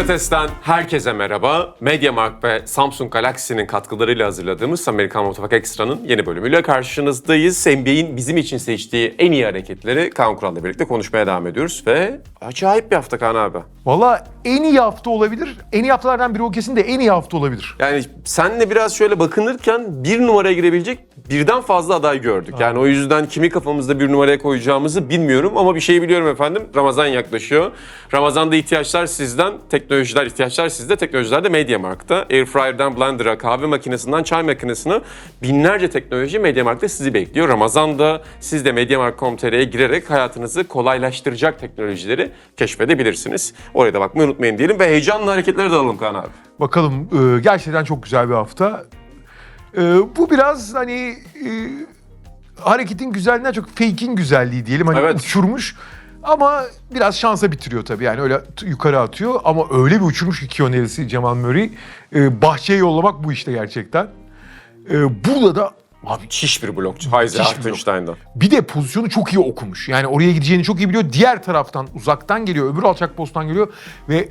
Sokrates'ten herkese merhaba. MediaMarkt ve Samsung Galaxy'nin katkılarıyla hazırladığımız Amerikan Mutfak Ekstra'nın yeni bölümüyle karşınızdayız. NBA'in bizim için seçtiği en iyi hareketleri Kaan Kural'la birlikte konuşmaya devam ediyoruz ve acayip bir hafta Kaan abi. Valla en iyi hafta olabilir. En iyi haftalardan biri o kesin de en iyi hafta olabilir. Yani senle biraz şöyle bakınırken bir numaraya girebilecek birden fazla aday gördük. Yani o yüzden kimi kafamızda bir numaraya koyacağımızı bilmiyorum ama bir şey biliyorum efendim. Ramazan yaklaşıyor. Ramazan'da ihtiyaçlar sizden, teknolojiler ihtiyaçlar sizde, teknolojiler de MediaMarkt'ta. Airfryer'dan blender'a, kahve makinesinden çay makinesine binlerce teknoloji MediaMarkt'ta sizi bekliyor. Ramazan'da siz de MediaMarkt.com.tr'ye girerek hayatınızı kolaylaştıracak teknolojileri keşfedebilirsiniz. Oraya da bakmayı unutmayın diyelim ve heyecanlı hareketlere dalalım Kaan abi. Bakalım e, gerçekten çok güzel bir hafta. E, bu biraz hani e, hareketin güzelliğinden çok fake'in güzelliği diyelim. Hani Evet. uçurmuş ama biraz şansa bitiriyor tabii. Yani öyle t- yukarı atıyor ama öyle bir uçurmuş ki Kionelisi Cemal Murray. E, bahçeye yollamak bu işte gerçekten. E, burada da Abi çiş bir blokçu. Heiser Çiş bir blok. Hartenstein'dan. Bir de pozisyonu çok iyi okumuş. Yani oraya gideceğini çok iyi biliyor. Diğer taraftan uzaktan geliyor, öbür alçak posttan geliyor ve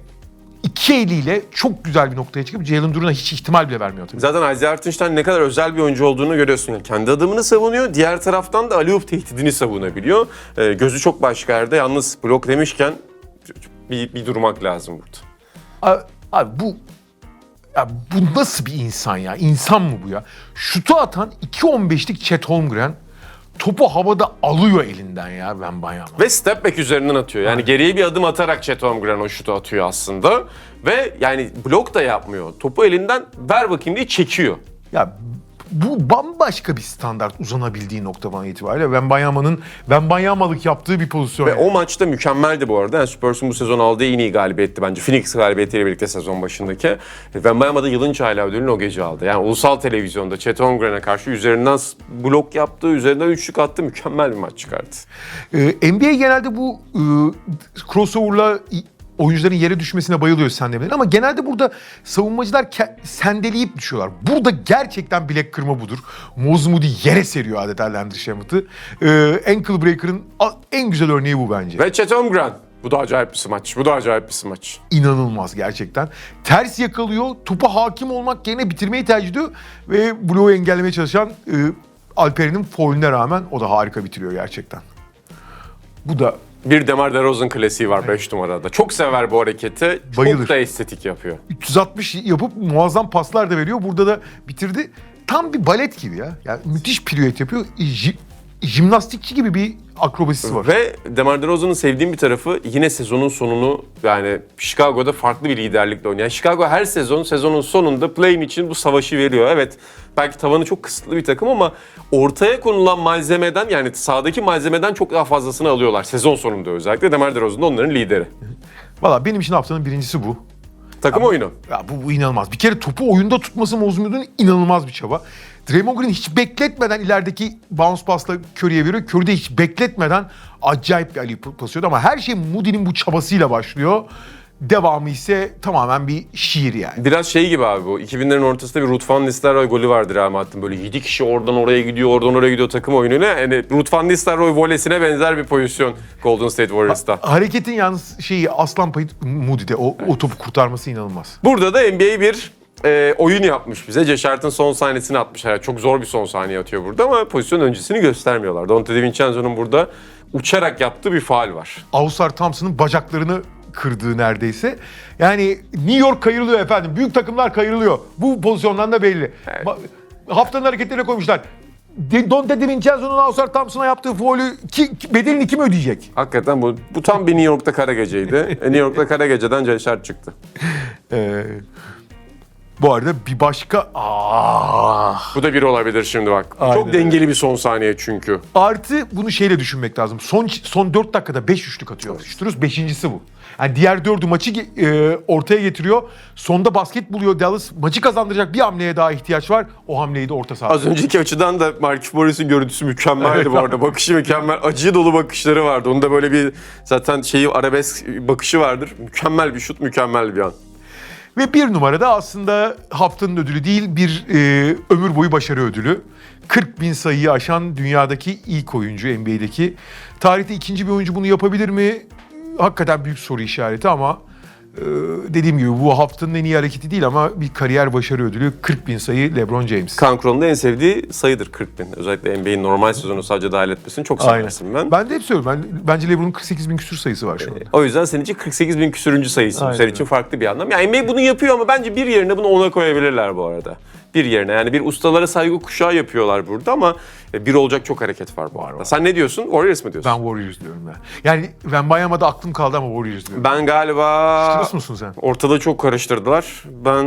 iki eliyle çok güzel bir noktaya çıkıp Jalen Duran'a hiç ihtimal bile vermiyor tabii. Zaten Isaiah Hartenstein ne kadar özel bir oyuncu olduğunu görüyorsun. Yani kendi adımını savunuyor, diğer taraftan da Aliyup tehdidini savunabiliyor. Ee, gözü çok başka yerde. Yalnız blok demişken bir, bir durmak lazım burada. Abi, abi bu ya bu nasıl bir insan ya? İnsan mı bu ya? Şutu atan 2.15'lik Chet Holmgren topu havada alıyor elinden ya ben bayağı. Ve step back üzerinden atıyor. Yani geriye bir adım atarak Chet Holmgren o şutu atıyor aslında. Ve yani blok da yapmıyor. Topu elinden ver bakayım diye çekiyor. Ya bu bambaşka bir standart uzanabildiği nokta bana itibariyle. Ben Bayamalık yaptığı bir pozisyon. Ve yani. o maçta mükemmeldi bu arada. Yani Spurs'un bu sezon aldığı en iyi galibiyetti bence. Phoenix galibiyetiyle birlikte sezon başındaki. Ve Bayama'da yılın çaylağı ödülünü o gece aldı. Yani ulusal televizyonda Chet Holmgren'e karşı üzerinden blok yaptı, üzerinden üçlük attı. Mükemmel bir maç çıkardı. Ee, NBA genelde bu e, crossover'la oyuncuların yere düşmesine bayılıyor sendemeler ama genelde burada savunmacılar sendeleyip düşüyorlar. Burada gerçekten bilek kırma budur. Mozmudi yere seriyor adeta Landry Shamet'ı. Ee, ankle breaker'ın en güzel örneği bu bence. Ve Chet Holmgren. Bu da acayip bir smaç. Bu da acayip bir smaç. İnanılmaz gerçekten. Ters yakalıyor, topa hakim olmak yerine bitirmeyi tercih ediyor ve bloğu engellemeye çalışan e, Alperen'in foul'üne rağmen o da harika bitiriyor gerçekten. Bu da Bir Demar DeRozan klasiği var 5 numarada. Çok sever bu hareketi. Çok Bayılır. da estetik yapıyor. 360 yapıp muazzam paslar da veriyor. Burada da bitirdi. Tam bir balet gibi ya. Yani müthiş piruet yapıyor. Ji- jimnastikçi gibi bir akrobasisi var. Ve DeMar DeRozan'ın sevdiğim bir tarafı yine sezonun sonunu yani Chicago'da farklı bir liderlikle oynuyor. Yani Chicago her sezon sezonun sonunda play'in için bu savaşı veriyor. Evet belki tavanı çok kısıtlı bir takım ama ortaya konulan malzemeden yani sahadaki malzemeden çok daha fazlasını alıyorlar. Sezon sonunda özellikle DeMar DeRozan da onların lideri. Valla benim için haftanın birincisi bu. Takım oyunu. Ya bu, bu inanılmaz. Bir kere topu oyunda tutması Mozmud'un inanılmaz bir çaba. Draymond Green hiç bekletmeden ilerideki bounce passla Curry'e veriyor. Curry de hiç bekletmeden acayip bir alley pasıyordu ama her şey Moody'nin bu çabasıyla başlıyor. Devamı ise tamamen bir şiir yani. Biraz şey gibi abi bu. 2000'lerin ortasında bir Ruth Van Nistelrooy golü vardır Madrid'in. Böyle 7 kişi oradan oraya gidiyor, oradan oraya gidiyor takım oyununa. Yani Ruth Van Nistelrooy volesine benzer bir pozisyon Golden State Warriors'ta. Hareketin yalnız şeyi aslan payı Moody'de. O, o topu kurtarması inanılmaz. Burada da NBA bir e, oyun yapmış bize. Ceşart'ın son sahnesini atmış. Yani çok zor bir son saniye atıyor burada ama pozisyon öncesini göstermiyorlar. Dante DiVincenzo'nun burada uçarak yaptığı bir faal var. Ausar Thompson'ın bacaklarını kırdığı neredeyse. Yani New York kayırılıyor efendim. Büyük takımlar kayırılıyor. Bu pozisyondan da belli. Ba- Haftanın hareketlerine koymuşlar. De- Dante DiVincenzo'nun Ausar Thompson'a yaptığı faulü ki, ki- bedelini kim ödeyecek? Hakikaten bu, bu tam bir New York'ta kara geceydi. E, New York'ta kara geceden Ceşart çıktı. Ee, bu arada bir başka... Ah. Bu da bir olabilir şimdi bak. Aynen Çok öyle. dengeli bir son saniye çünkü. Artı bunu şeyle düşünmek lazım. Son son 4 dakikada 5 üçlük atıyor. Şuturuz beşincisi bu. Yani diğer dördü maçı e, ortaya getiriyor. Sonda basket buluyor Dallas. Maçı kazandıracak bir hamleye daha ihtiyaç var. O hamleyi de orta saha. Az önceki açıdan da Markif Morris'in görüntüsü mükemmeldi Evet. bu arada. Bakışı mükemmel. Acı dolu bakışları vardı. Onun da böyle bir zaten şeyi arabesk bakışı vardır. Mükemmel bir şut, mükemmel bir an. Ve bir numarada aslında haftanın ödülü değil bir e, ömür boyu başarı ödülü. 40 bin sayıyı aşan dünyadaki ilk oyuncu NBA'deki. Tarihte ikinci bir oyuncu bunu yapabilir mi? Hakikaten büyük soru işareti ama dediğim gibi bu haftanın en iyi hareketi değil ama bir kariyer başarı ödülü 40 bin sayı LeBron James. Kaan Kural'ın da en sevdiği sayıdır 40 bin. Özellikle NBA'in normal sezonu sadece dahil etmesini çok seversin ben. Ben de hep söylüyorum. Ben, bence LeBron'un 48 bin küsur sayısı var şu anda. O yüzden senin için 48 bin küsürüncü sayısı. Aynen Senin için farklı bir anlam. Yani NBA bunu yapıyor ama bence bir yerine bunu ona koyabilirler bu arada. Bir yerine yani bir ustalara saygı kuşağı yapıyorlar burada ama e, bir olacak çok hareket var bu arada. Sen ne diyorsun? Warriors mı diyorsun? Ben Warriors diyorum ya. Yani Wembayama'da aklım kaldı ama Warriors diyorum. Ben galiba Şurası musun sen? ortada çok karıştırdılar. Ben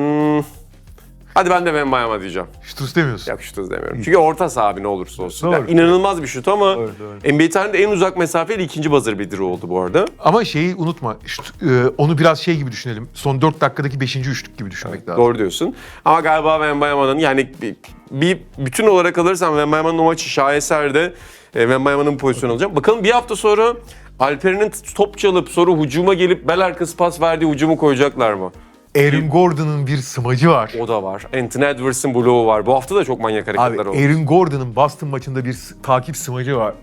Hadi ben de Wembanyama diyeceğim. Şutrus demiyorsun. Yakıştınız demiyorum. Çünkü orta saha abi ne olursa olsun. Doğru. Yani inanılmaz bir şut ama Doğru, doğru. NBA tarihinde en uzak mesafeli ikinci buzzer beater'ı oldu bu arada. Ama şeyi unutma. şut- e, onu biraz şey gibi düşünelim. Son 4 dakikadaki 5. üçlük gibi düşünmek lazım. Doğru diyorsun. Ama galiba Wembayama'nın yani bir, bir bütün olarak alırsam Wembayama'nın o maçı şaheser e, Wembayama'nın pozisyonu alacağım. Bakalım bir hafta sonra Alperen'in top çalıp sonra hücuma gelip bel arkası pas verdiği hücumu koyacaklar mı? Aaron Gordon'ın bir smacı var. O da var. Anthony Edwards'ın bloğu var. Bu hafta da çok manyak Abi hareketler oldu. Aaron Gordon'ın Boston maçında bir s- takip smacı var.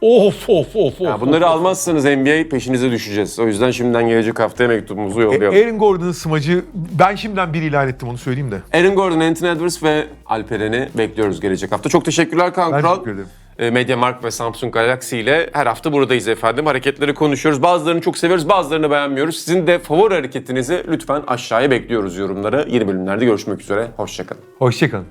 Of of of of. Ya bunları almazsanız NBA peşinize düşeceğiz. O yüzden şimdiden gelecek haftaya mektubumuzu E, yollayalım. Aaron Gordon'ın smacı ben şimdiden bir ilan ettim onu söyleyeyim de. Aaron Gordon, Anthony Edwards ve Alperen'i bekliyoruz gelecek hafta. Çok teşekkürler Kaan Ben Kural. teşekkür ederim. E, MediaMarkt ve Samsung Galaxy ile her hafta buradayız efendim. Hareketleri konuşuyoruz. Bazılarını çok seviyoruz, bazılarını beğenmiyoruz. Sizin de favori hareketinizi lütfen aşağıya bekliyoruz yorumlara. Yeni bölümlerde görüşmek üzere. Hoşçakalın. Hoşçakalın.